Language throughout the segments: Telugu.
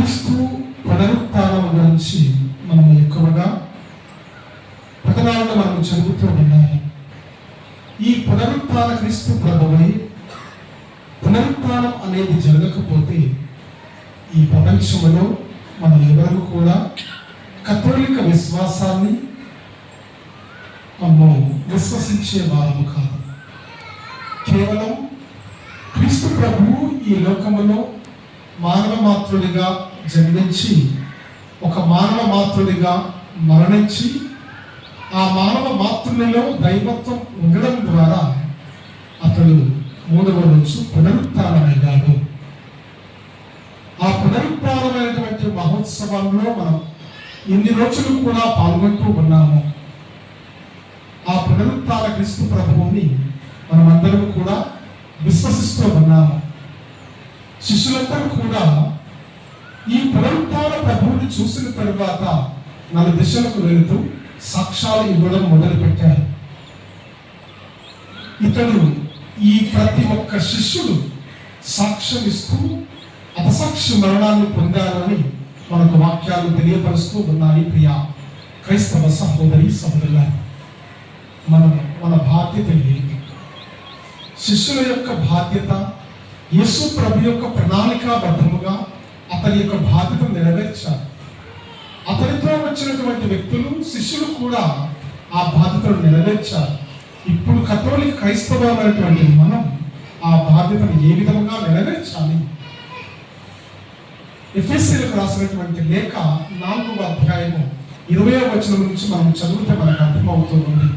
క్రీస్తు పునరుత్థానం గురించి మనం ఎక్కువగా పథకాలను మనం చదువుతూ ఉన్నాము. ఈ పునరుత్న క్రీస్తు ప్రభువై పునరుత్నం అనేది జరగకపోతే ఈ ప్రపంచంలో మనం ఎవరు కూడా కథోలిక విశ్వాసాన్ని మనము విశ్వసించే వారము కాదు. కేవలం క్రీస్తు ప్రభువు ఈ లోకములో మానవ మాతృడిగా జన్మించి ఒక మానవ మాతృడిగా మరణించి ఆ మానవ మాతృలలో దైవత్వం ఉండడం ద్వారా అతడు మూడవ రోజు పునరుత్నమయ్యాడు ఆ పునరుత్నమైనటువంటి మహోత్సవాల్లో మనం ఇన్ని రోజులు కూడా పాల్గొంటూ ఉన్నాము. ఆ పునరుత్న క్రీస్తు ప్రభువుని మనమందరం కూడా విశ్వసిస్తూ ఉన్నాము. శిష్యులందరూ కూడా ఈ ప్రాంతాల ప్రభువుని చూసిన తరువాత నలు దిశలకు వెళుతూ సాక్ష్యాలు ఇవ్వడం మొదలుపెట్టారు. ఇతడు ఈ ప్రతి ఒక్క శిష్యుడు సాక్ష్యం ఇస్తూ అపసాక్షి మరణాన్ని పొందారని మనకు వాక్యాలు తెలియపరుస్తూ ఉన్నాయి ప్రియా. క్రైస్తవ సహోదరి సహోదరుల మన మన బాధ్యత ఏంటి శిష్యుల యొక్క బాధ్యత యేసు ప్రభు యొక్క ప్రణాళికాబద్ధముగా అతని యొక్క బాధ్యత నెరవేర్చాలి. అతనితో వచ్చినటువంటి వ్యక్తులు శిష్యులు కూడా ఆ బాధ్యతను నెరవేర్చాలి. ఇప్పుడు కథోలిక క్రైస్తవమైనటువంటి మనం ఆ బాధ్యతను ఏ విధంగా నెరవేర్చాలి? ఎఫ్ఎస్సీలకు రాసినటువంటి లేఖ నాలుగవ అధ్యాయము ఇరవై వచనం నుంచి మనం చదివితే మనకు అర్థమవుతుంది.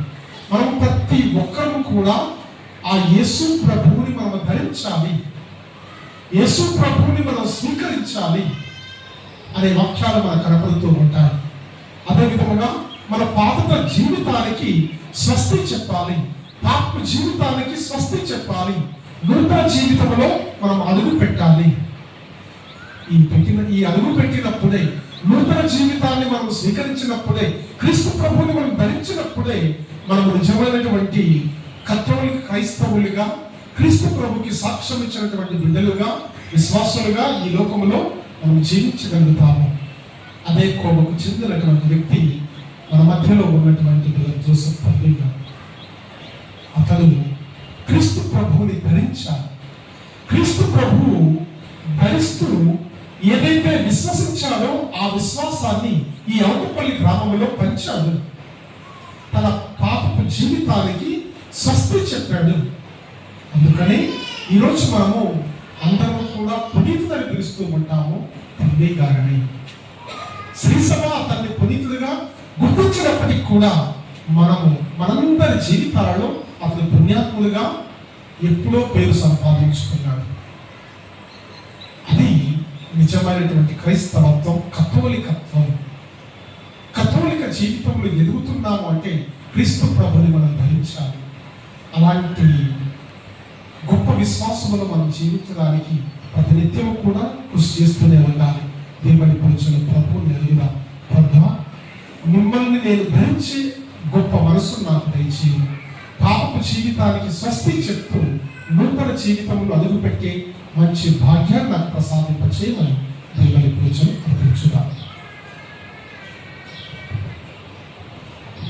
మనం ప్రతి ఒక్కరూ కూడా ఆ యేసు ప్రభువుని మనం ధరించాలి. యేసు ప్రభువుని మనం స్వీకరించాలి అనే వాక్యాలు మన కనపడుతూ ఉంటాయి. అదేవిధంగా మన పాత జీవితానికి స్వస్తి చెప్పాలి. పాప జీవితానికి స్వస్తి చెప్పాలి. నూతన జీవితంలో మనం అడుగు పెట్టాలి. ఈ పెట్టిన ఈ అడుగు పెట్టినప్పుడే నూతన జీవితాన్ని మనం స్వీకరించినప్పుడే క్రీస్తు ప్రభువుని మనం ధరించినప్పుడే మనం నిజమైనటువంటి కథోలిక క్రైస్తవులుగా క్రీస్తు ప్రభుకి సాక్ష్యం ఇచ్చినటువంటి బిడ్డలుగా విశ్వాసులుగా ఈ లోకములో మనం జీవించగలుగుతాము. అదే కోపకు చెందినటువంటి వ్యక్తి మన మధ్యలో ఉన్నటువంటి జోసఫ్ పల్లి అతను క్రీస్తు ప్రభువుని ధరించాలి క్రీస్తు ప్రభువు ధరిస్తూ ఏదైతే విశ్వసించాడో ఆ విశ్వాసాన్ని ఈ అవుటపల్లి గ్రామంలో పంచాడు. తన పాపపు జీవితానికి స్వస్తి చెప్పాడు. అందుకని ఈరోజు మనము అందరం కూడా పునీతుడని పిలుస్తూ ఉంటాము. తండ్రి గారని శ్రీసభ అతన్ని పునీతుడిగా గుర్తించినప్పటికీ కూడా మనము మనందరి జీవితాలలో అతను పుణ్యాత్ములుగా ఎప్పుడో పేరు సంపాదించుకున్నాడు. అది నిజమైనటువంటి క్రైస్తవత్వం కథోలికత్వం. కథోలిక జీవితంలో ఎదుగుతున్నాము అంటే క్రీస్తు ప్రభుని మనం ధరించాలి. అలాంటి గొప్ప విశ్వాసములు మనం జీవించడానికి ప్రతినిత్యం కూడా కృషి చేస్తూనే ఉండాలి. దేవుని పురుషుల ప్రభు నెరుగుదా ప్రభా మిమ్మల్ని నేను భరించి గొప్ప మనసు నాకు దయచేయి. పాపపు జీవితానికి స్వస్తి చెప్తూ నూతన జీవితంలో అడుగుపెట్టే మంచి భాగ్యాన్ని నాకు ప్రసాదింపచేయమని